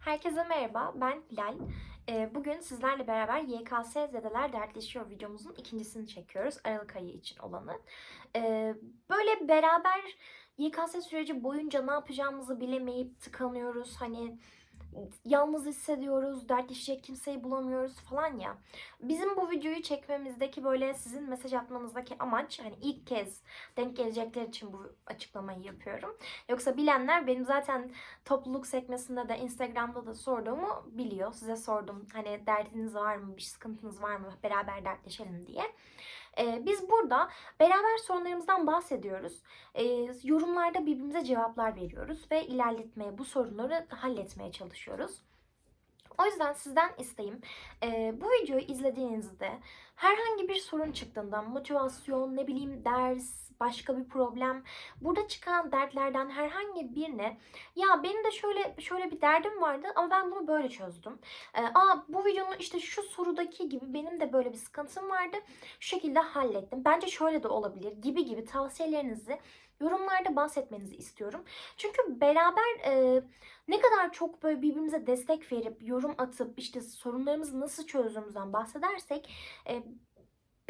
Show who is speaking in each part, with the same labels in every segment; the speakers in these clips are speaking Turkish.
Speaker 1: Herkese merhaba, ben Hilal. Ee, Bugün sizlerle beraber YKS Zedeler Dertleşiyor videomuzun ikincisini çekiyoruz. Aralık ayı için olanı. Ee, Böyle beraber YKS süreci boyunca ne yapacağımızı bilemeyip tıkanıyoruz. Hani yalnız hissediyoruz, dertleşecek kimseyi bulamıyoruz falan ya. Bizim bu videoyu çekmemizdeki böyle sizin mesaj atmanızdaki amaç hani ilk kez denk gelecekler için bu açıklamayı yapıyorum. Yoksa bilenler benim zaten topluluk sekmesinde de Instagram'da da sorduğumu biliyor. Size sordum hani derdiniz var mı, bir sıkıntınız var mı, beraber dertleşelim diye. Biz burada beraber sorunlarımızdan bahsediyoruz. Yorumlarda birbirimize cevaplar veriyoruz ve ilerletmeye, bu sorunları halletmeye çalışıyoruz. O yüzden sizden isteğim bu videoyu izlediğinizde herhangi bir sorun çıktığında motivasyon, ne bileyim ders, başka bir problem burada çıkan dertlerden herhangi birine ya benim de şöyle şöyle bir derdim vardı ama ben bunu böyle çözdüm. E, Aa bu videonun işte şu sorudaki gibi benim de böyle bir sıkıntım vardı. Şu şekilde hallettim. Bence şöyle de olabilir gibi gibi tavsiyelerinizi yorumlarda bahsetmenizi istiyorum. Çünkü beraber e, ne kadar çok böyle birbirimize destek verip yorum atıp işte sorunlarımızı nasıl çözdüğümüzden bahsedersek e,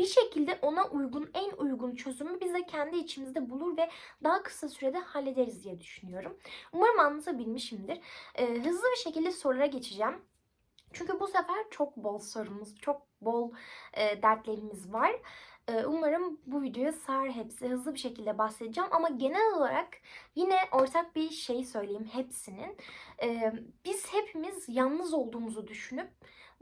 Speaker 1: bir şekilde ona uygun en uygun çözümü biz de kendi içimizde bulur ve daha kısa sürede hallederiz diye düşünüyorum. Umarım anlatabilmişimdir. E, hızlı bir şekilde sorulara geçeceğim. Çünkü bu sefer çok bol sorumuz, çok bol e, dertlerimiz var. E, umarım bu videoya sığar hepsi. Hızlı bir şekilde bahsedeceğim ama genel olarak yine ortak bir şey söyleyeyim hepsinin. E, biz hepimiz yalnız olduğumuzu düşünüp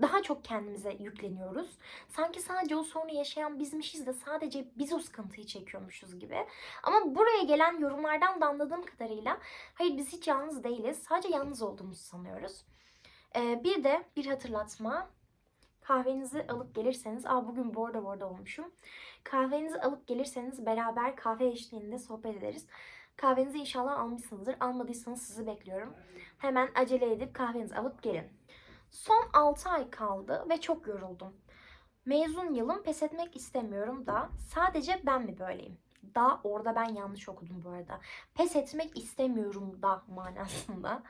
Speaker 1: daha çok kendimize yükleniyoruz. Sanki sadece o sorunu yaşayan bizmişiz de sadece biz o sıkıntıyı çekiyormuşuz gibi. Ama buraya gelen yorumlardan da anladığım kadarıyla hayır biz hiç yalnız değiliz. Sadece yalnız olduğumuzu sanıyoruz. Ee, bir de bir hatırlatma. Kahvenizi alıp gelirseniz, aa bugün borda borda olmuşum. Kahvenizi alıp gelirseniz beraber kahve eşliğinde sohbet ederiz. Kahvenizi inşallah almışsınızdır. Almadıysanız sizi bekliyorum. Hemen acele edip kahvenizi alıp gelin. Son 6 ay kaldı ve çok yoruldum. Mezun yılım pes etmek istemiyorum da sadece ben mi böyleyim? Da orada ben yanlış okudum bu arada. Pes etmek istemiyorum da manasında.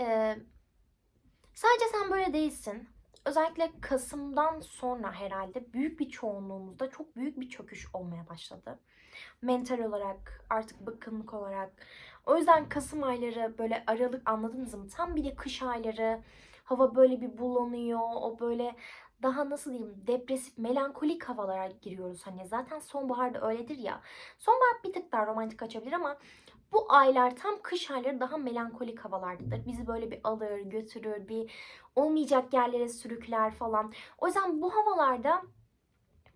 Speaker 1: Ee, sadece sen böyle değilsin. Özellikle Kasım'dan sonra herhalde büyük bir çoğunluğumuzda çok büyük bir çöküş olmaya başladı. Mental olarak, artık bıkkınlık olarak. O yüzden Kasım ayları böyle Aralık anladınız mı? Tam bir de kış ayları. Hava böyle bir bulanıyor. O böyle daha nasıl diyeyim depresif, melankolik havalara giriyoruz. Hani zaten sonbaharda öyledir ya. Sonbahar bir tık daha romantik açabilir ama bu aylar tam kış ayları daha melankolik havalardadır. Bizi böyle bir alır, götürür, bir olmayacak yerlere sürükler falan. O yüzden bu havalarda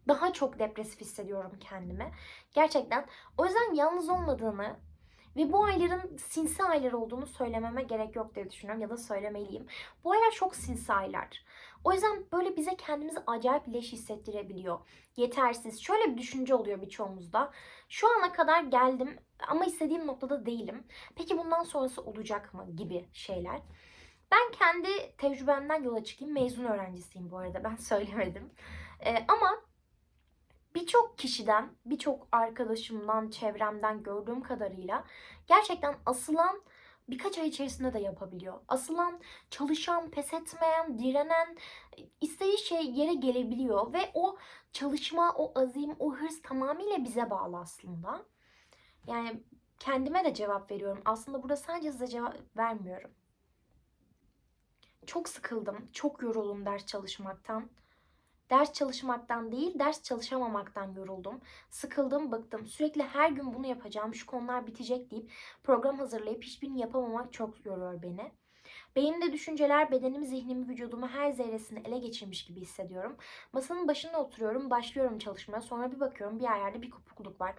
Speaker 1: daha çok depresif hissediyorum kendimi. Gerçekten. O yüzden yalnız olmadığını ve bu ayların sinsi aylar olduğunu söylememe gerek yok diye düşünüyorum ya da söylemeliyim. Bu aylar çok sinsi aylar. O yüzden böyle bize kendimizi acayip leş hissettirebiliyor. Yetersiz. Şöyle bir düşünce oluyor birçoğumuzda. Şu ana kadar geldim ama istediğim noktada değilim. Peki bundan sonrası olacak mı gibi şeyler. Ben kendi tecrübemden yola çıkayım. Mezun öğrencisiyim bu arada. Ben söylemedim. Ee, ama birçok kişiden, birçok arkadaşımdan, çevremden gördüğüm kadarıyla gerçekten asılan birkaç ay içerisinde de yapabiliyor. Asılan, çalışan, pes etmeyen, direnen, istediği şey yere gelebiliyor ve o çalışma, o azim, o hırs tamamıyla bize bağlı aslında. Yani kendime de cevap veriyorum. Aslında burada sadece size cevap vermiyorum. Çok sıkıldım, çok yoruldum ders çalışmaktan. Ders çalışmaktan değil, ders çalışamamaktan yoruldum. Sıkıldım, bıktım. Sürekli her gün bunu yapacağım, şu konular bitecek deyip program hazırlayıp hiçbirini yapamamak çok yoruyor beni. Beynimde düşünceler bedenimi, zihnimi, vücudumu her zerresini ele geçirmiş gibi hissediyorum. Masanın başında oturuyorum, başlıyorum çalışmaya. Sonra bir bakıyorum bir yerlerde bir kopukluk var.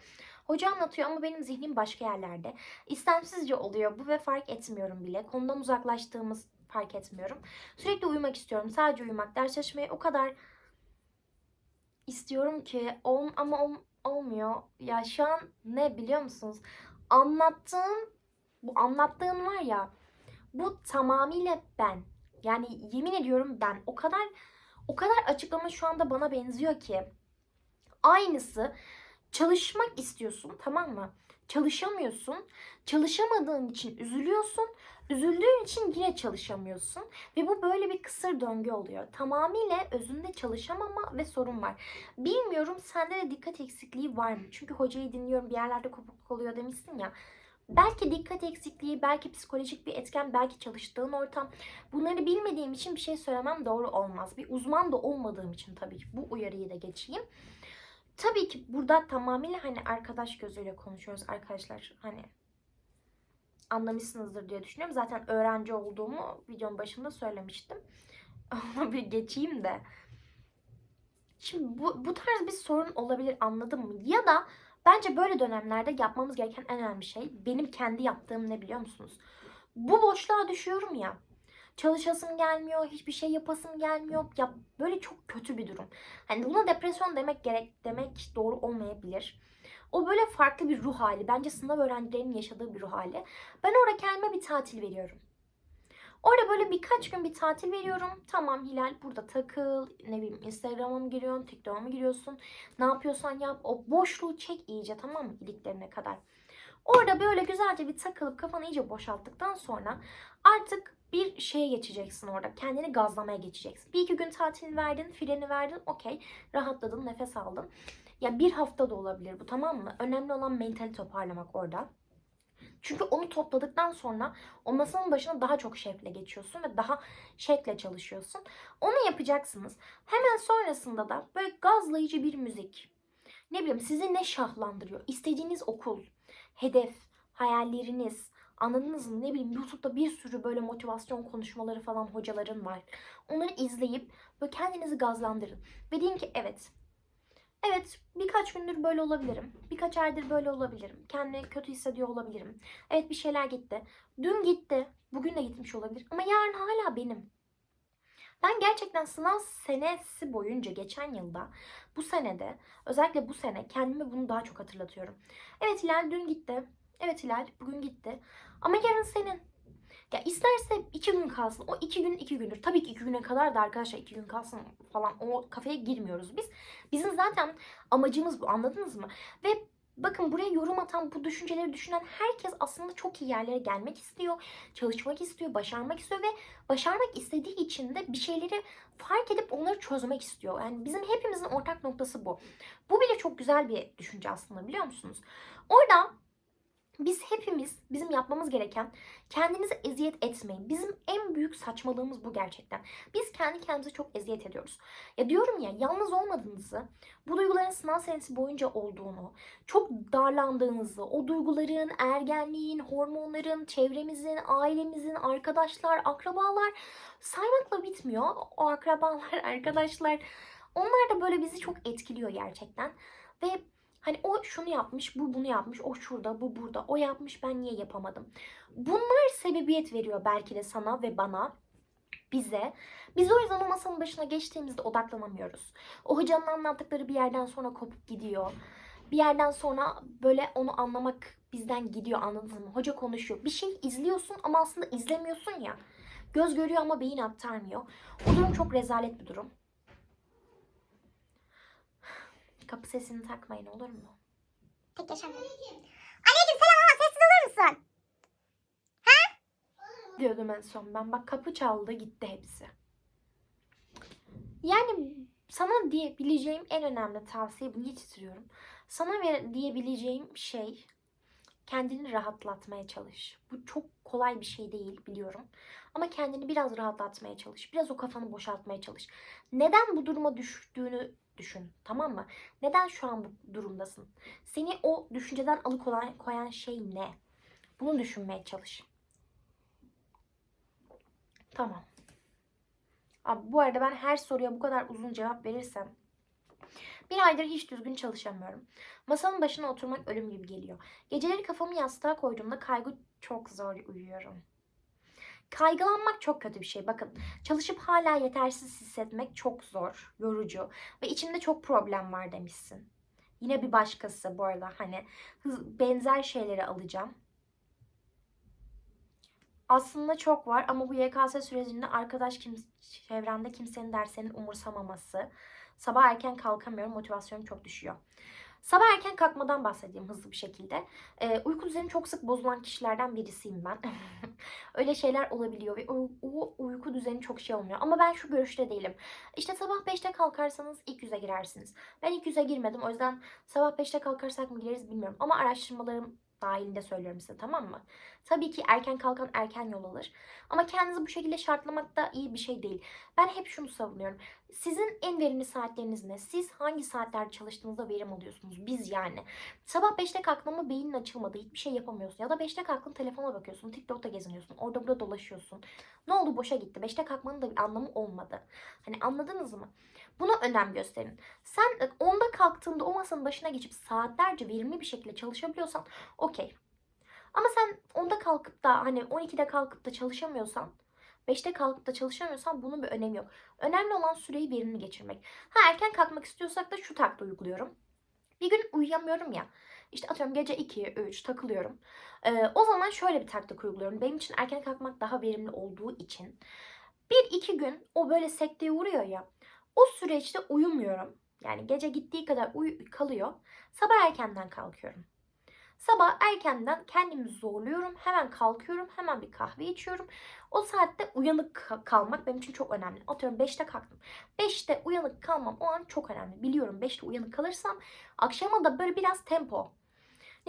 Speaker 1: Hoca anlatıyor ama benim zihnim başka yerlerde. İstemsizce oluyor bu ve fark etmiyorum bile. Konudan uzaklaştığımız fark etmiyorum. Sürekli uyumak istiyorum. Sadece uyumak. Ders çalışmayı o kadar istiyorum ki ol, ama ol, olmuyor. Ya şu an ne biliyor musunuz? Anlattığım bu anlattığım var ya bu tamamıyla ben. Yani yemin ediyorum ben. O kadar o kadar açıklama şu anda bana benziyor ki. Aynısı çalışmak istiyorsun tamam mı? çalışamıyorsun. Çalışamadığın için üzülüyorsun. Üzüldüğün için yine çalışamıyorsun. Ve bu böyle bir kısır döngü oluyor. Tamamıyla özünde çalışamama ve sorun var. Bilmiyorum sende de dikkat eksikliği var mı? Çünkü hocayı dinliyorum bir yerlerde kopukluk oluyor demişsin ya. Belki dikkat eksikliği, belki psikolojik bir etken, belki çalıştığın ortam. Bunları bilmediğim için bir şey söylemem doğru olmaz. Bir uzman da olmadığım için tabii ki bu uyarıyı da geçeyim. Tabii ki burada tamamıyla hani arkadaş gözüyle konuşuyoruz arkadaşlar. Hani anlamışsınızdır diye düşünüyorum. Zaten öğrenci olduğumu videonun başında söylemiştim. Ama bir geçeyim de. Şimdi bu, bu tarz bir sorun olabilir anladın mı? Ya da bence böyle dönemlerde yapmamız gereken en önemli şey benim kendi yaptığım ne biliyor musunuz? Bu boşluğa düşüyorum ya. Çalışasım gelmiyor, hiçbir şey yapasım gelmiyor. Ya böyle çok kötü bir durum. Hani buna depresyon demek gerek demek doğru olmayabilir. O böyle farklı bir ruh hali. Bence sınav öğrencilerinin yaşadığı bir ruh hali. Ben orada kendime bir tatil veriyorum. Orada böyle birkaç gün bir tatil veriyorum. Tamam Hilal burada takıl. Ne bileyim Instagram'a mı giriyorsun, TikTok'a mı giriyorsun? Ne yapıyorsan yap. O boşluğu çek iyice tamam mı iliklerine kadar. Orada böyle güzelce bir takılıp kafanı iyice boşalttıktan sonra artık bir şeye geçeceksin orada. Kendini gazlamaya geçeceksin. Bir iki gün tatil verdin, freni verdin. Okey. Rahatladın, nefes aldın. Ya bir hafta da olabilir bu tamam mı? Önemli olan mentali toparlamak orada. Çünkü onu topladıktan sonra o masanın başına daha çok şevkle geçiyorsun ve daha şevkle çalışıyorsun. Onu yapacaksınız. Hemen sonrasında da böyle gazlayıcı bir müzik. Ne bileyim sizi ne şahlandırıyor? İstediğiniz okul, hedef, hayalleriniz, anladınız mı? Ne bileyim YouTube'da bir sürü böyle motivasyon konuşmaları falan hocaların var. Onları izleyip böyle kendinizi gazlandırın. Ve deyin ki evet Evet, birkaç gündür böyle olabilirim. Birkaç aydır böyle olabilirim. Kendimi kötü hissediyor olabilirim. Evet bir şeyler gitti. Dün gitti. Bugün de gitmiş olabilir. Ama yarın hala benim. Ben gerçekten sınav senesi boyunca geçen yılda bu senede özellikle bu sene kendime bunu daha çok hatırlatıyorum. Evet Hilal dün gitti. Evet Hilal bugün gitti. Ama yarın senin. Ya isterse iki gün kalsın. O iki gün iki gündür. Tabii ki iki güne kadar da arkadaşlar iki gün kalsın falan. O kafeye girmiyoruz biz. Bizim zaten amacımız bu anladınız mı? Ve bakın buraya yorum atan, bu düşünceleri düşünen herkes aslında çok iyi yerlere gelmek istiyor. Çalışmak istiyor, başarmak istiyor ve başarmak istediği için de bir şeyleri fark edip onları çözmek istiyor. Yani bizim hepimizin ortak noktası bu. Bu bile çok güzel bir düşünce aslında biliyor musunuz? Orada biz hepimiz bizim yapmamız gereken kendinize eziyet etmeyin. Bizim en büyük saçmalığımız bu gerçekten. Biz kendi kendimize çok eziyet ediyoruz. Ya diyorum ya yalnız olmadığınızı, bu duyguların sınav senesi boyunca olduğunu, çok darlandığınızı, o duyguların, ergenliğin, hormonların, çevremizin, ailemizin, arkadaşlar, akrabalar saymakla bitmiyor. O akrabalar, arkadaşlar onlar da böyle bizi çok etkiliyor gerçekten. Ve Hani o şunu yapmış, bu bunu yapmış, o şurada, bu burada, o yapmış, ben niye yapamadım? Bunlar sebebiyet veriyor belki de sana ve bana bize. Biz o yüzden o masanın başına geçtiğimizde odaklanamıyoruz. O hocanın anlattıkları bir yerden sonra kopup gidiyor. Bir yerden sonra böyle onu anlamak bizden gidiyor anladınız mı? Hoca konuşuyor. Bir şey izliyorsun ama aslında izlemiyorsun ya. Göz görüyor ama beyin aktarmıyor. O durum çok rezalet bir durum. Kapı sesini takmayın olur mu?
Speaker 2: Tek yaşamıyorum. Anneciğim selam ama sessiz olur musun?
Speaker 1: Diyordum en son ben. Bak kapı çaldı gitti hepsi. Yani sana diyebileceğim en önemli tavsiye bunu titriyorum. Sana ver, diyebileceğim şey kendini rahatlatmaya çalış. Bu çok kolay bir şey değil biliyorum. Ama kendini biraz rahatlatmaya çalış. Biraz o kafanı boşaltmaya çalış. Neden bu duruma düştüğünü düşün. Tamam mı? Neden şu an bu durumdasın? Seni o düşünceden alıkoyan koyan şey ne? Bunu düşünmeye çalış. Tamam. Abi bu arada ben her soruya bu kadar uzun cevap verirsem bir aydır hiç düzgün çalışamıyorum. Masanın başına oturmak ölüm gibi geliyor. Geceleri kafamı yastığa koyduğumda kaygı çok zor uyuyorum. Kaygılanmak çok kötü bir şey. Bakın çalışıp hala yetersiz hissetmek çok zor, yorucu ve içimde çok problem var demişsin. Yine bir başkası bu arada hani benzer şeyleri alacağım. Aslında çok var ama bu YKS sürecinde arkadaş kim, çevremde kimsenin derslerini umursamaması. Sabah erken kalkamıyorum, motivasyonum çok düşüyor. Sabah erken kalkmadan bahsedeyim hızlı bir şekilde. Ee, uyku düzeni çok sık bozulan kişilerden birisiyim ben. Öyle şeyler olabiliyor ve o, o uyku düzeni çok şey olmuyor. Ama ben şu görüşte değilim. İşte sabah 5'te kalkarsanız ilk yüze girersiniz. Ben ilk yüze girmedim. O yüzden sabah 5'te kalkarsak mı gireriz bilmiyorum. Ama araştırmalarım dahilinde söylüyorum size tamam mı? Tabii ki erken kalkan erken yol alır. Ama kendinizi bu şekilde şartlamak da iyi bir şey değil. Ben hep şunu savunuyorum. Sizin en verimli saatleriniz ne? Siz hangi saatlerde çalıştığınızda verim alıyorsunuz? Biz yani. Sabah 5'te kalktın beynin açılmadı. Hiçbir şey yapamıyorsun. Ya da 5'te kalktın telefona bakıyorsun. TikTok'ta geziniyorsun. Orada burada dolaşıyorsun. Ne oldu boşa gitti. 5'te kalkmanın da bir anlamı olmadı. Hani anladınız mı? Buna önem gösterin. Sen 10'da kalktığında o masanın başına geçip saatlerce verimli bir şekilde çalışabiliyorsan okey. Ama sen 10'da kalkıp da hani 12'de kalkıp da çalışamıyorsan 5'te kalkıp da çalışamıyorsan bunun bir önemi yok. Önemli olan süreyi verimli geçirmek. Ha erken kalkmak istiyorsak da şu taktiği uyguluyorum. Bir gün uyuyamıyorum ya. İşte atıyorum gece 2, 3 takılıyorum. Ee, o zaman şöyle bir taktik uyguluyorum. Benim için erken kalkmak daha verimli olduğu için. Bir iki gün o böyle sekteye uğruyor ya. O süreçte uyumuyorum. Yani gece gittiği kadar uyu kalıyor. Sabah erkenden kalkıyorum. Sabah erkenden kendimi zorluyorum. Hemen kalkıyorum. Hemen bir kahve içiyorum. O saatte uyanık ka- kalmak benim için çok önemli. Atıyorum 5'te kalktım. 5'te uyanık kalmam o an çok önemli. Biliyorum 5'te uyanık kalırsam akşama da böyle biraz tempo.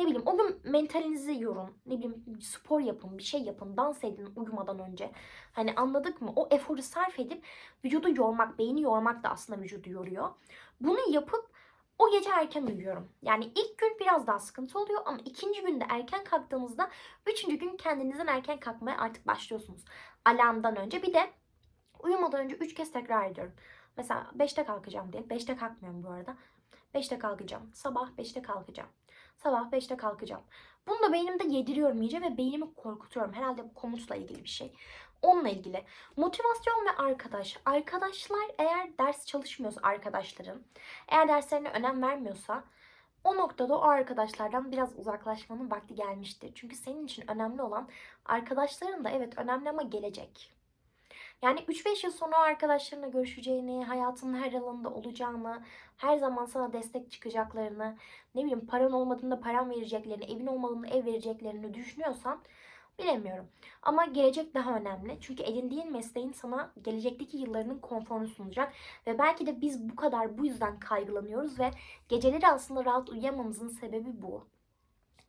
Speaker 1: Ne bileyim o gün mentalinizi yorun. Ne bileyim spor yapın, bir şey yapın, dans edin uyumadan önce. Hani anladık mı? O eforu sarf edip vücudu yormak, beyni yormak da aslında vücudu yoruyor. Bunu yapıp o gece erken uyuyorum. Yani ilk gün biraz daha sıkıntı oluyor ama ikinci günde erken kalktığınızda üçüncü gün kendinizden erken kalkmaya artık başlıyorsunuz. Alarmdan önce bir de uyumadan önce üç kez tekrar ediyorum. Mesela 5'te kalkacağım diye. 5'te kalkmıyorum bu arada. 5'te kalkacağım. Sabah 5'te kalkacağım. Sabah 5'te kalkacağım. Bunu da beynimde yediriyorum iyice ve beynimi korkutuyorum. Herhalde bu komutla ilgili bir şey. Onunla ilgili. Motivasyon ve arkadaş. Arkadaşlar eğer ders çalışmıyorsa arkadaşların, eğer derslerine önem vermiyorsa o noktada o arkadaşlardan biraz uzaklaşmanın vakti gelmiştir. Çünkü senin için önemli olan arkadaşların da evet önemli ama gelecek. Yani 3-5 yıl sonra o arkadaşlarınla görüşeceğini, hayatının her alanında olacağını, her zaman sana destek çıkacaklarını, ne bileyim paran olmadığında paran vereceklerini, evin olmadığında ev vereceklerini düşünüyorsan bilemiyorum. Ama gelecek daha önemli. Çünkü edindiğin mesleğin sana gelecekteki yıllarının konforunu sunacak. Ve belki de biz bu kadar bu yüzden kaygılanıyoruz ve geceleri aslında rahat uyuyamamızın sebebi bu.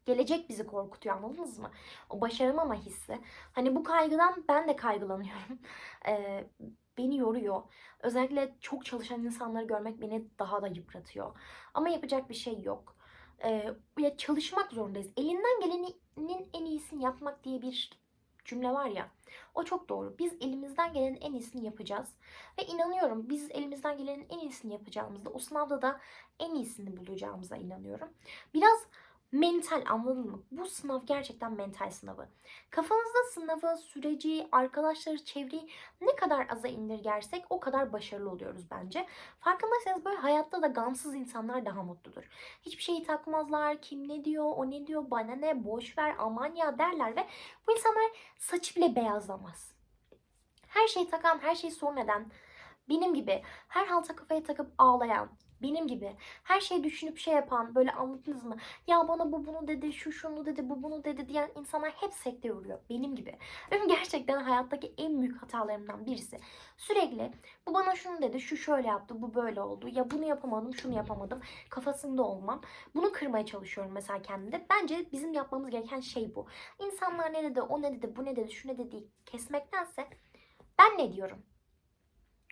Speaker 1: Gelecek bizi korkutuyor anladınız mı? O başaramama hissi. Hani bu kaygıdan ben de kaygılanıyorum. Ee, beni yoruyor. Özellikle çok çalışan insanları görmek beni daha da yıpratıyor. Ama yapacak bir şey yok. Ee, ya çalışmak zorundayız. Elinden gelenin en iyisini yapmak diye bir cümle var ya. O çok doğru. Biz elimizden gelenin en iyisini yapacağız. Ve inanıyorum biz elimizden gelenin en iyisini yapacağımızda o sınavda da en iyisini bulacağımıza inanıyorum. Biraz mental anladın mı? Bu sınav gerçekten mental sınavı. Kafanızda sınavı, süreci, arkadaşları, çevreyi ne kadar aza indirgersek o kadar başarılı oluyoruz bence. Farkındaysanız böyle hayatta da gamsız insanlar daha mutludur. Hiçbir şeyi takmazlar. Kim ne diyor, o ne diyor, bana ne, boş ver, aman ya derler ve bu insanlar saçı bile beyazlamaz. Her şeyi takan, her şeyi sorun eden, benim gibi her halta kafaya takıp ağlayan, benim gibi her şeyi düşünüp şey yapan, böyle anladınız mı? Ya bana bu bunu dedi, şu şunu dedi, bu bunu dedi diyen insanlar hep sekte vuruyor. Benim gibi. Benim gerçekten hayattaki en büyük hatalarımdan birisi. Sürekli bu bana şunu dedi, şu şöyle yaptı, bu böyle oldu. Ya bunu yapamadım, şunu yapamadım. Kafasında olmam. Bunu kırmaya çalışıyorum mesela kendimde. Bence bizim yapmamız gereken şey bu. İnsanlar ne dedi, o ne dedi, bu ne dedi, şu ne dedi kesmektense ben ne diyorum?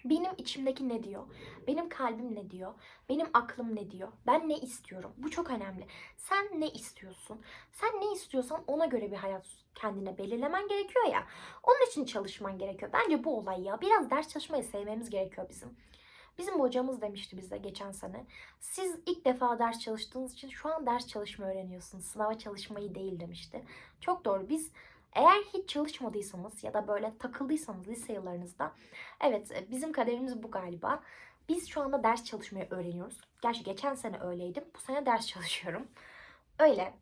Speaker 1: Benim içimdeki ne diyor? Benim kalbim ne diyor? Benim aklım ne diyor? Ben ne istiyorum? Bu çok önemli. Sen ne istiyorsun? Sen ne istiyorsan ona göre bir hayat kendine belirlemen gerekiyor ya. Onun için çalışman gerekiyor. Bence bu olay ya. Biraz ders çalışmayı sevmemiz gerekiyor bizim. Bizim hocamız demişti bize geçen sene. Siz ilk defa ders çalıştığınız için şu an ders çalışmayı öğreniyorsunuz. Sınava çalışmayı değil demişti. Çok doğru. Biz eğer hiç çalışmadıysanız ya da böyle takıldıysanız lise yıllarınızda evet e, bizim kaderimiz bu galiba. Biz şu anda ders çalışmayı öğreniyoruz. Gerçi geçen sene öyleydim. Bu sene ders çalışıyorum. Öyle.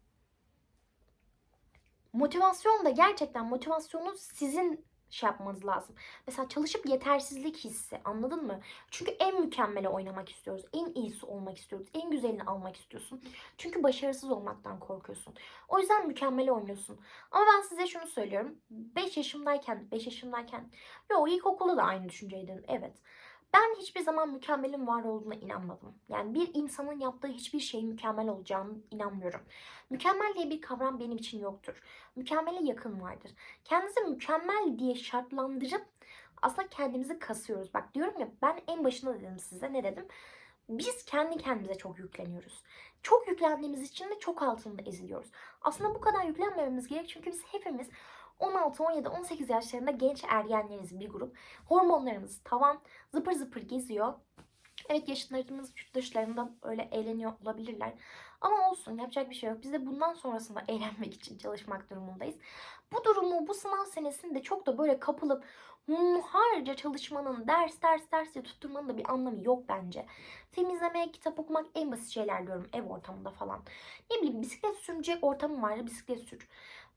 Speaker 1: Motivasyon da gerçekten motivasyonu sizin şey yapmanız lazım. Mesela çalışıp yetersizlik hissi anladın mı? Çünkü en mükemmele oynamak istiyoruz. En iyisi olmak istiyoruz. En güzelini almak istiyorsun. Çünkü başarısız olmaktan korkuyorsun. O yüzden mükemmele oynuyorsun. Ama ben size şunu söylüyorum. 5 yaşımdayken, 5 yaşımdayken, yo ilkokulda da aynı düşünceydim. Evet. Ben hiçbir zaman mükemmelin var olduğuna inanmadım. Yani bir insanın yaptığı hiçbir şeyin mükemmel olacağını inanmıyorum. Mükemmel diye bir kavram benim için yoktur. Mükemmele yakın vardır. Kendinizi mükemmel diye şartlandırıp aslında kendimizi kasıyoruz. Bak diyorum ya ben en başında dedim size ne dedim? Biz kendi kendimize çok yükleniyoruz. Çok yüklendiğimiz için de çok altında eziliyoruz. Aslında bu kadar yüklenmememiz gerek çünkü biz hepimiz 16, 17, 18 yaşlarında genç ergenleriz bir grup. Hormonlarımız tavan zıpır zıpır geziyor. Evet yaşıtlarımız dışlarında öyle eğleniyor olabilirler. Ama olsun yapacak bir şey yok. Biz de bundan sonrasında eğlenmek için çalışmak durumundayız. Bu durumu bu sınav senesinde çok da böyle kapılıp hunharca çalışmanın, ders ders ders diye tutturmanın da bir anlamı yok bence. Temizlemeye, kitap okumak en basit şeyler diyorum ev ortamında falan. Ne bileyim bisiklet sürülecek ortamım vardı bisiklet sür.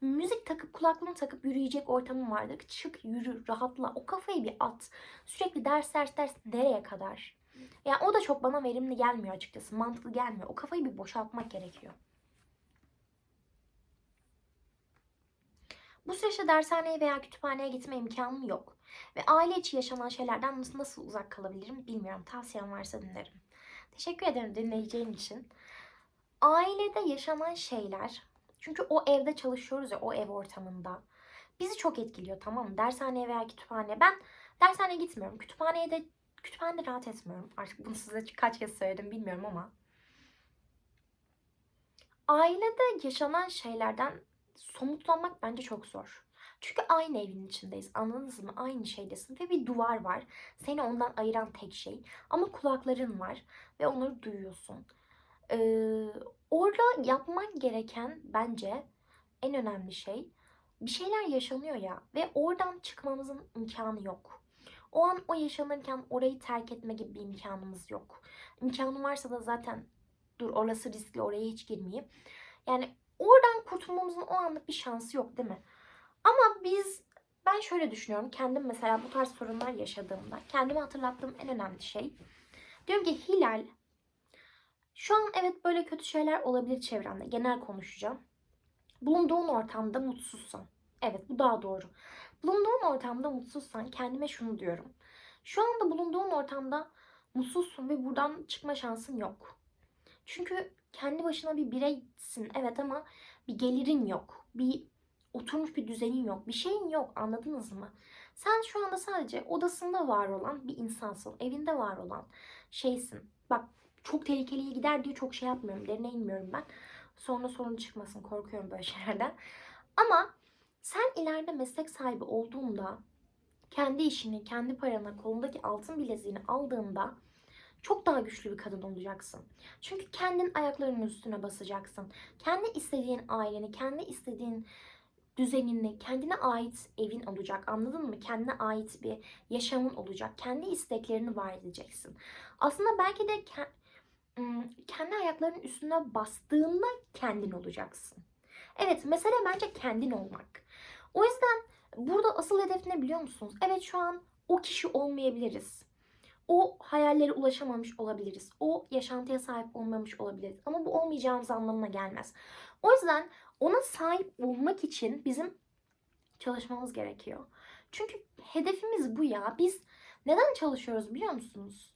Speaker 1: Müzik takıp kulaklığını takıp yürüyecek ortamım vardı. Çık yürü rahatla o kafayı bir at. Sürekli ders ders ders nereye kadar? Yani o da çok bana verimli gelmiyor açıkçası. Mantıklı gelmiyor. O kafayı bir boşaltmak gerekiyor. Bu süreçte dershaneye veya kütüphaneye gitme imkanım yok. Ve aile içi yaşanan şeylerden nasıl, uzak kalabilirim bilmiyorum. Tavsiyem varsa dinlerim. Teşekkür ederim dinleyeceğin için. Ailede yaşanan şeyler, çünkü o evde çalışıyoruz ya o ev ortamında. Bizi çok etkiliyor tamam mı? Dershaneye veya kütüphaneye. Ben dershaneye gitmiyorum. Kütüphaneye de kütüphanede rahat etmiyorum. Artık bunu size kaç kez söyledim bilmiyorum ama. Ailede yaşanan şeylerden somutlanmak bence çok zor. Çünkü aynı evin içindeyiz. Anladınız mı? Aynı şeydesin ve bir duvar var. Seni ondan ayıran tek şey. Ama kulakların var ve onları duyuyorsun. Ee, orada yapman gereken bence en önemli şey bir şeyler yaşanıyor ya ve oradan çıkmamızın imkanı yok. O an o yaşanırken orayı terk etme gibi bir imkanımız yok. İmkanı varsa da zaten dur orası riskli oraya hiç girmeyeyim. Yani oradan kurtulmamızın o anlık bir şansı yok değil mi? Ama biz ben şöyle düşünüyorum. Kendim mesela bu tarz sorunlar yaşadığımda kendime hatırlattığım en önemli şey. Diyorum ki Hilal şu an evet böyle kötü şeyler olabilir çevrende. Genel konuşacağım. Bulunduğun ortamda mutsuzsan. Evet bu daha doğru. Bulunduğun ortamda mutsuzsan kendime şunu diyorum. Şu anda bulunduğun ortamda mutsuzsun ve buradan çıkma şansın yok. Çünkü kendi başına bir bireysin evet ama bir gelirin yok. Bir oturmuş bir düzenin yok. Bir şeyin yok anladınız mı? Sen şu anda sadece odasında var olan bir insansın. Evinde var olan şeysin. Bak çok tehlikeliye gider diye çok şey yapmıyorum. Derine inmiyorum ben. Sonra sorun çıkmasın. Korkuyorum böyle şeylerden. Ama sen ileride meslek sahibi olduğunda kendi işini, kendi paranı, kolundaki altın bileziğini aldığında çok daha güçlü bir kadın olacaksın. Çünkü kendin ayaklarının üstüne basacaksın. Kendi istediğin aileni, kendi istediğin düzenini, kendine ait evin olacak. Anladın mı? Kendine ait bir yaşamın olacak. Kendi isteklerini var edeceksin. Aslında belki de kendi ayaklarının üstüne bastığında kendin olacaksın. Evet, mesele bence kendin olmak. O yüzden burada asıl hedef ne biliyor musunuz? Evet şu an o kişi olmayabiliriz. O hayallere ulaşamamış olabiliriz. O yaşantıya sahip olmamış olabiliriz. Ama bu olmayacağımız anlamına gelmez. O yüzden ona sahip olmak için bizim çalışmamız gerekiyor. Çünkü hedefimiz bu ya. Biz neden çalışıyoruz biliyor musunuz?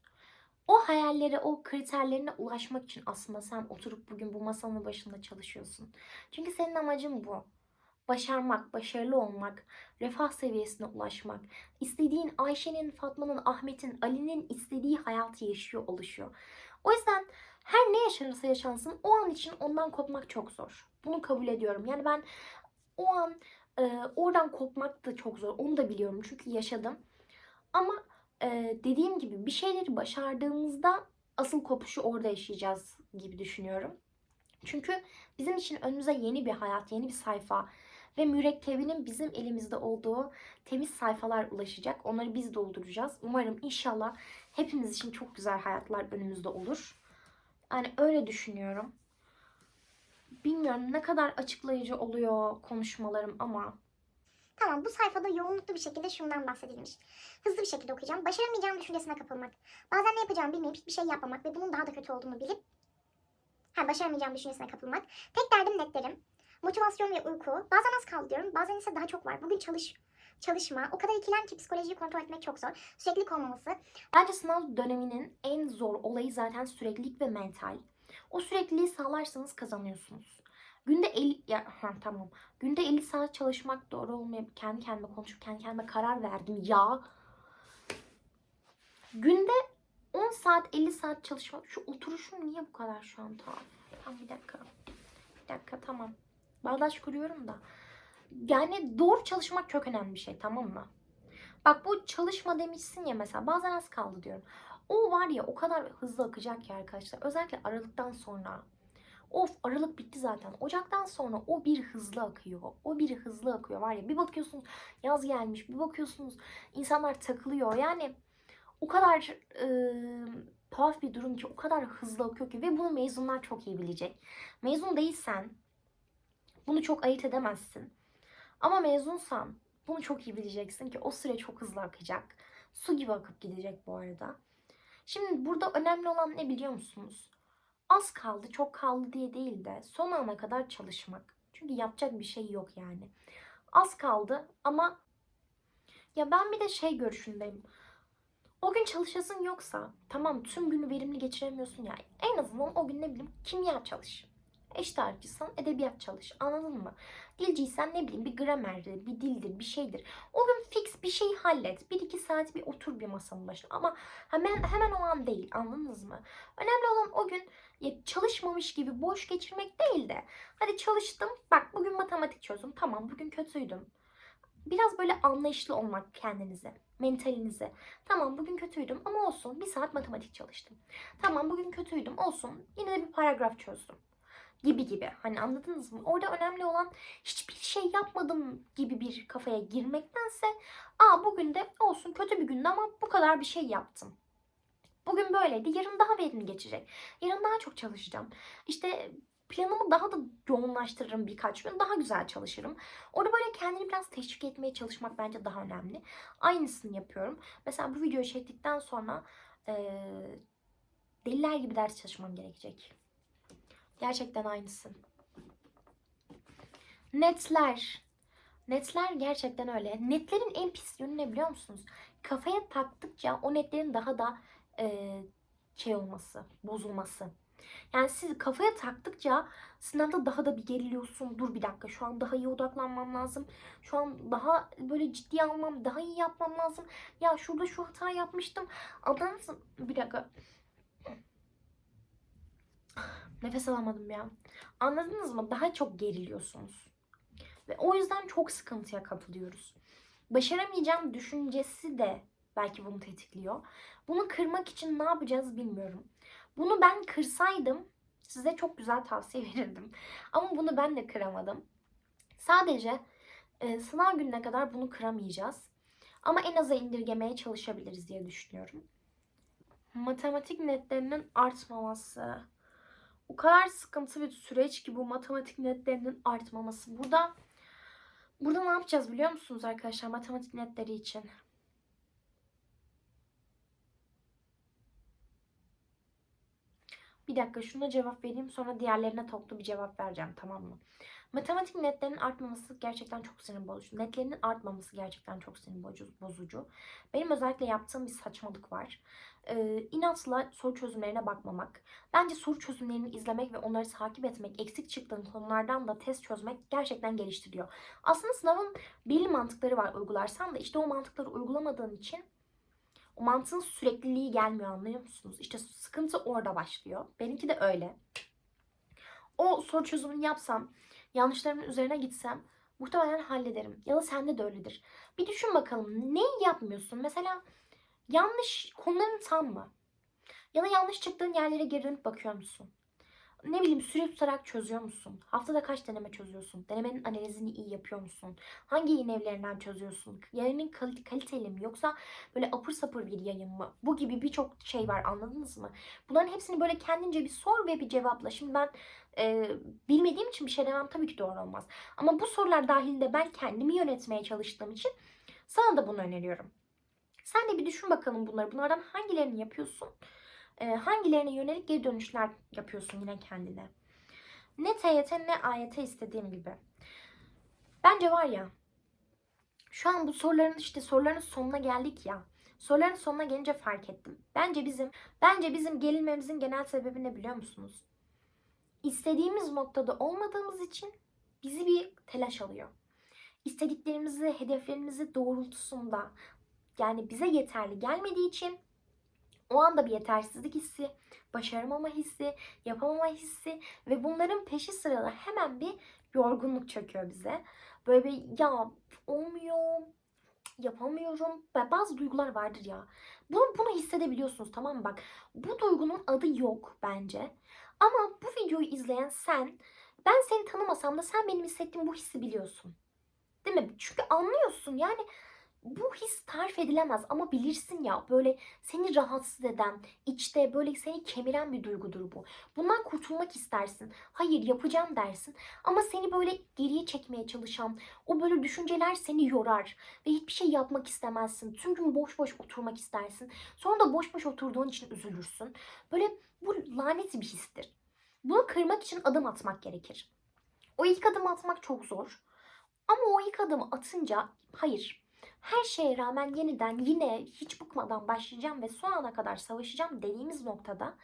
Speaker 1: O hayallere, o kriterlerine ulaşmak için aslında sen oturup bugün bu masanın başında çalışıyorsun. Çünkü senin amacın bu. Başarmak, başarılı olmak, refah seviyesine ulaşmak. İstediğin Ayşe'nin, Fatma'nın, Ahmet'in, Ali'nin istediği hayatı yaşıyor, oluşuyor. O yüzden her ne yaşanırsa yaşansın o an için ondan kopmak çok zor. Bunu kabul ediyorum. Yani ben o an e, oradan kopmak da çok zor. Onu da biliyorum çünkü yaşadım. Ama e, dediğim gibi bir şeyleri başardığımızda asıl kopuşu orada yaşayacağız gibi düşünüyorum. Çünkü bizim için önümüze yeni bir hayat, yeni bir sayfa ve mürekkebinin bizim elimizde olduğu temiz sayfalar ulaşacak. Onları biz dolduracağız. Umarım inşallah hepimiz için çok güzel hayatlar önümüzde olur. Yani öyle düşünüyorum. Bilmiyorum ne kadar açıklayıcı oluyor konuşmalarım ama
Speaker 2: Tamam bu sayfada yoğunluklu bir şekilde şundan bahsedilmiş. Hızlı bir şekilde okuyacağım. Başaramayacağım düşüncesine kapılmak. Bazen ne yapacağımı bilmeyip hiçbir şey yapmamak ve bunun daha da kötü olduğunu bilip ha, başaramayacağım düşüncesine kapılmak. Tek derdim netlerim. Motivasyon ve uyku. Bazen az kaldı diyorum. Bazen ise daha çok var. Bugün çalış çalışma. O kadar ikilem ki psikolojiyi kontrol etmek çok zor. Süreklilik olmaması.
Speaker 1: Bence sınav döneminin en zor olayı zaten süreklilik ve mental. O sürekliliği sağlarsanız kazanıyorsunuz. Günde 50 ya ha, tamam. Günde 50 saat çalışmak doğru olmayıp kendi kendime konuşup kendi kendime karar verdim ya. Günde 10 saat 50 saat çalışmak. Şu oturuşum niye bu kadar şu an tamam. Tamam bir dakika. Bir dakika tamam. Bağdaş kuruyorum da. Yani doğru çalışmak çok önemli bir şey tamam mı? Bak bu çalışma demişsin ya mesela bazen az kaldı diyorum. O var ya o kadar hızlı akacak ki arkadaşlar. Özellikle Aralık'tan sonra. Of Aralık bitti zaten. Ocaktan sonra o bir hızlı akıyor. O bir hızlı akıyor var ya. Bir bakıyorsunuz yaz gelmiş. Bir bakıyorsunuz insanlar takılıyor. Yani o kadar e, tuhaf bir durum ki o kadar hızlı akıyor ki ve bunu mezunlar çok iyi bilecek. Mezun değilsen bunu çok ayırt edemezsin. Ama mezunsan bunu çok iyi bileceksin ki o süre çok hızlı akacak. Su gibi akıp gidecek bu arada. Şimdi burada önemli olan ne biliyor musunuz? Az kaldı, çok kaldı diye değil de son ana kadar çalışmak. Çünkü yapacak bir şey yok yani. Az kaldı ama ya ben bir de şey görüşündeyim. O gün çalışasın yoksa tamam tüm günü verimli geçiremiyorsun ya. En azından o gün ne bileyim kimya çalış. Eşit ağırlıkçıysan edebiyat çalış. Anladın mı? Dilciysen ne bileyim bir gramerdir, bir dildir, bir şeydir. O gün fix bir şey hallet. Bir iki saat bir otur bir masanın başına. Ama hemen hemen o an değil. Anladınız mı? Önemli olan o gün çalışmamış gibi boş geçirmek değil de. Hadi çalıştım. Bak bugün matematik çözdüm. Tamam bugün kötüydüm. Biraz böyle anlayışlı olmak kendinize, mentalinize. Tamam bugün kötüydüm ama olsun bir saat matematik çalıştım. Tamam bugün kötüydüm olsun yine de bir paragraf çözdüm gibi gibi. Hani anladınız mı? Orada önemli olan hiçbir şey yapmadım gibi bir kafaya girmektense aa bugün de olsun kötü bir gündü ama bu kadar bir şey yaptım. Bugün böyleydi. Yarın daha verimli geçecek. Yarın daha çok çalışacağım. İşte planımı daha da yoğunlaştırırım birkaç gün. Daha güzel çalışırım. Orada böyle kendini biraz teşvik etmeye çalışmak bence daha önemli. Aynısını yapıyorum. Mesela bu videoyu çektikten sonra eee deliler gibi ders çalışmam gerekecek. Gerçekten aynısı. Netler. Netler gerçekten öyle. Netlerin en pis yönü ne biliyor musunuz? Kafaya taktıkça o netlerin daha da e, şey olması, bozulması. Yani siz kafaya taktıkça sınavda daha da bir geriliyorsun. Dur bir dakika şu an daha iyi odaklanmam lazım. Şu an daha böyle ciddiye almam, daha iyi yapmam lazım. Ya şurada şu hata yapmıştım. Mı? Bir dakika. Nefes alamadım ya. Anladınız mı? Daha çok geriliyorsunuz. Ve o yüzden çok sıkıntıya kapılıyoruz. Başaramayacağım düşüncesi de belki bunu tetikliyor. Bunu kırmak için ne yapacağız bilmiyorum. Bunu ben kırsaydım size çok güzel tavsiye verirdim. Ama bunu ben de kıramadım. Sadece e, sınav gününe kadar bunu kıramayacağız. Ama en aza indirgemeye çalışabiliriz diye düşünüyorum. Matematik netlerinin artmaması o kadar sıkıntı bir süreç ki bu matematik netlerinin artmaması. Burada burada ne yapacağız biliyor musunuz arkadaşlar matematik netleri için? Bir dakika şuna cevap vereyim sonra diğerlerine toplu bir cevap vereceğim tamam mı? Matematik netlerinin artmaması gerçekten çok sinir bozucu. Netlerinin artmaması gerçekten çok sinir bozu- bozucu. Benim özellikle yaptığım bir saçmalık var. Ee, inatla soru çözümlerine bakmamak. Bence soru çözümlerini izlemek ve onları takip etmek, eksik çıktığın konulardan da test çözmek gerçekten geliştiriyor. Aslında sınavın belli mantıkları var uygularsan da işte o mantıkları uygulamadığın için o mantığın sürekliliği gelmiyor anlıyor musunuz? İşte sıkıntı orada başlıyor. Benimki de öyle. O soru çözümünü yapsam, yanlışlarımın üzerine gitsem muhtemelen hallederim. Ya da sende de öyledir. Bir düşün bakalım neyi yapmıyorsun? Mesela yanlış konuların tam mı? Ya da yanlış çıktığın yerlere geri dönüp bakıyor musun? Ne bileyim süre tutarak çözüyor musun? Haftada kaç deneme çözüyorsun? Denemenin analizini iyi yapıyor musun? Hangi yayın evlerinden çözüyorsun? Yayının kal- kaliteli mi yoksa böyle apır sapır bir yayın mı? Bu gibi birçok şey var anladınız mı? Bunların hepsini böyle kendince bir sor ve bir cevapla. Şimdi ben e, bilmediğim için bir şey demem tabii ki doğru olmaz. Ama bu sorular dahilinde ben kendimi yönetmeye çalıştığım için sana da bunu öneriyorum. Sen de bir düşün bakalım bunları. Bunlardan hangilerini yapıyorsun? E, hangilerine yönelik geri dönüşler yapıyorsun yine kendine? Ne TYT ne AYT istediğim gibi. Bence var ya şu an bu soruların işte soruların sonuna geldik ya. Soruların sonuna gelince fark ettim. Bence bizim bence bizim gelinmemizin genel sebebi ne biliyor musunuz? İstediğimiz noktada olmadığımız için bizi bir telaş alıyor. İstediklerimizi, hedeflerimizi doğrultusunda yani bize yeterli gelmediği için o anda bir yetersizlik hissi, başaramama hissi, yapamama hissi ve bunların peşi sıralı hemen bir yorgunluk çöküyor bize. Böyle bir ya olmuyor, yapamıyorum. Bazı duygular vardır ya. Bunu, bunu hissedebiliyorsunuz tamam mı? Bak bu duygunun adı yok bence. Ama bu videoyu izleyen sen, ben seni tanımasam da sen benim hissettiğim bu hissi biliyorsun. Değil mi? Çünkü anlıyorsun yani bu his tarif edilemez ama bilirsin ya böyle seni rahatsız eden, içte böyle seni kemiren bir duygudur bu. Bundan kurtulmak istersin. Hayır yapacağım dersin ama seni böyle geriye çekmeye çalışan o böyle düşünceler seni yorar ve hiçbir şey yapmak istemezsin. Tüm gün boş boş oturmak istersin. Sonra da boş boş oturduğun için üzülürsün. Böyle bu lanet bir histir. Bunu kırmak için adım atmak gerekir. O ilk adımı atmak çok zor. Ama o ilk adımı atınca hayır her şeye rağmen yeniden yine hiç bıkmadan başlayacağım ve son ana kadar savaşacağım dediğimiz noktada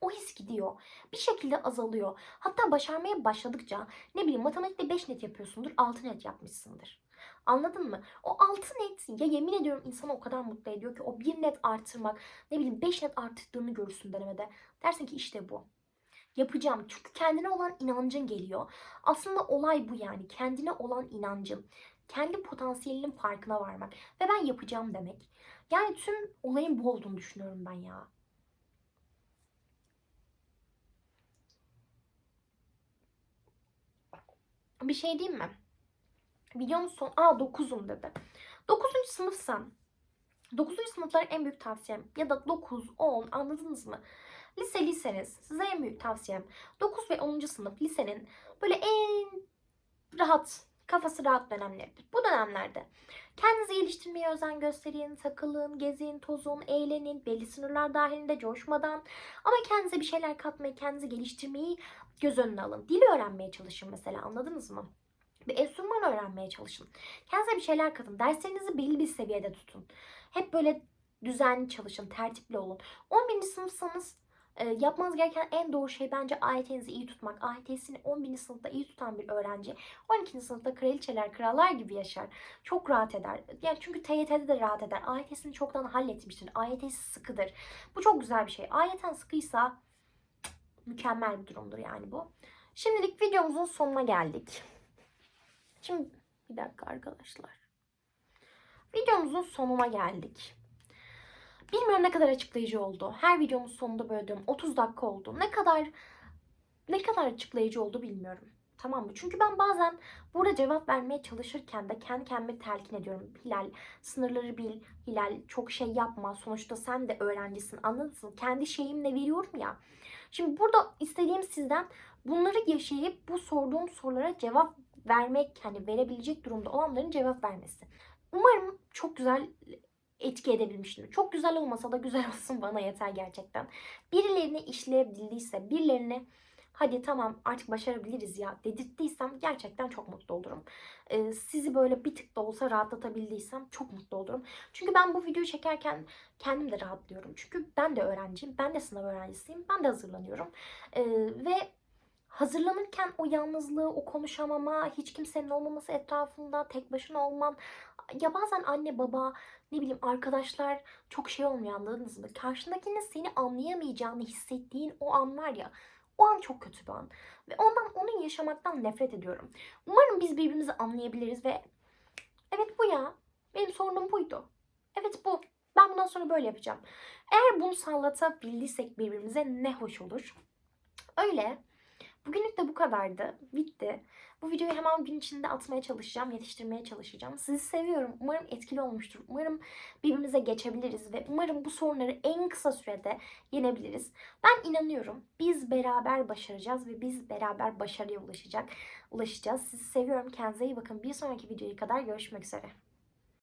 Speaker 1: o his gidiyor. Bir şekilde azalıyor. Hatta başarmaya başladıkça ne bileyim matematikte 5 net yapıyorsundur 6 net yapmışsındır. Anladın mı? O 6 net ya yemin ediyorum insanı o kadar mutlu ediyor ki o 1 net artırmak ne bileyim 5 net arttırdığını görürsün denemede. Dersin ki işte bu. Yapacağım. Çünkü kendine olan inancın geliyor. Aslında olay bu yani. Kendine olan inancın kendi potansiyelinin farkına varmak ve ben yapacağım demek. Yani tüm olayın bu olduğunu düşünüyorum ben ya. Bir şey diyeyim mi? Videonun son... Aa 9'um dedi. 9. sınıfsan 9. sınıfların en büyük tavsiyem ya da 9, 10 anladınız mı? Lise liseniz size en büyük tavsiyem 9 ve 10. sınıf lisenin böyle en rahat kafası rahat dönemleridir. Bu dönemlerde kendinizi geliştirmeye özen gösterin, takılın, gezin, tozun, eğlenin, belli sınırlar dahilinde coşmadan ama kendinize bir şeyler katmayı, kendinizi geliştirmeyi göz önüne alın. Dil öğrenmeye çalışın mesela anladınız mı? Bir enstrüman öğrenmeye çalışın. Kendinize bir şeyler katın. Derslerinizi belli bir seviyede tutun. Hep böyle düzenli çalışın, tertipli olun. 11. sınıfsanız e, yapmanız gereken en doğru şey bence AYT'nizi iyi tutmak. AYT'sini 11. sınıfta iyi tutan bir öğrenci 12. sınıfta kraliçeler, krallar gibi yaşar. Çok rahat eder. Yani çünkü TYT'de de rahat eder. AYT'sini çoktan halletmiştir. AYT'si sıkıdır. Bu çok güzel bir şey. AYT'n sıkıysa mükemmel bir durumdur yani bu. Şimdilik videomuzun sonuna geldik. Şimdi bir dakika arkadaşlar. Videomuzun sonuna geldik. Bilmiyorum ne kadar açıklayıcı oldu. Her videomun sonunda böldüğüm 30 dakika oldu. Ne kadar ne kadar açıklayıcı oldu bilmiyorum. Tamam mı? Çünkü ben bazen burada cevap vermeye çalışırken de kendi kendime telkin ediyorum. Hilal sınırları bil. Hilal çok şey yapma. Sonuçta sen de öğrencisin. Anladın? Kendi şeyimle veriyorum ya. Şimdi burada istediğim sizden bunları yaşayıp bu sorduğum sorulara cevap vermek, hani verebilecek durumda olanların cevap vermesi. Umarım çok güzel etki edebilmişimdir. Çok güzel olmasa da güzel olsun bana yeter gerçekten. Birilerine işleyebildiyse, birilerine hadi tamam artık başarabiliriz ya dedirttiysem gerçekten çok mutlu olurum. Ee, sizi böyle bir tık da olsa rahatlatabildiysem çok mutlu olurum. Çünkü ben bu videoyu çekerken kendim de rahatlıyorum. Çünkü ben de öğrenciyim, ben de sınav öğrencisiyim, ben de hazırlanıyorum. Ee, ve hazırlanırken o yalnızlığı, o konuşamama, hiç kimsenin olmaması etrafında, tek başına olman. Ya bazen anne baba, ne bileyim arkadaşlar çok şey olmuyor anladınız mı? Karşındakinin seni anlayamayacağını hissettiğin o an var ya, o an çok kötü bir an. Ve ondan, onun yaşamaktan nefret ediyorum. Umarım biz birbirimizi anlayabiliriz ve evet bu ya, benim sorunum buydu. Evet bu. Ben bundan sonra böyle yapacağım. Eğer bunu sallatabildiysek birbirimize ne hoş olur. Öyle. Bugünlük de bu kadardı. Bitti. Bu videoyu hemen gün içinde atmaya çalışacağım, yetiştirmeye çalışacağım. Sizi seviyorum. Umarım etkili olmuştur. Umarım birbirimize geçebiliriz ve umarım bu sorunları en kısa sürede yenebiliriz. Ben inanıyorum. Biz beraber başaracağız ve biz beraber başarıya ulaşacak, ulaşacağız. Sizi seviyorum. Kendinize iyi bakın. Bir sonraki videoya kadar görüşmek üzere.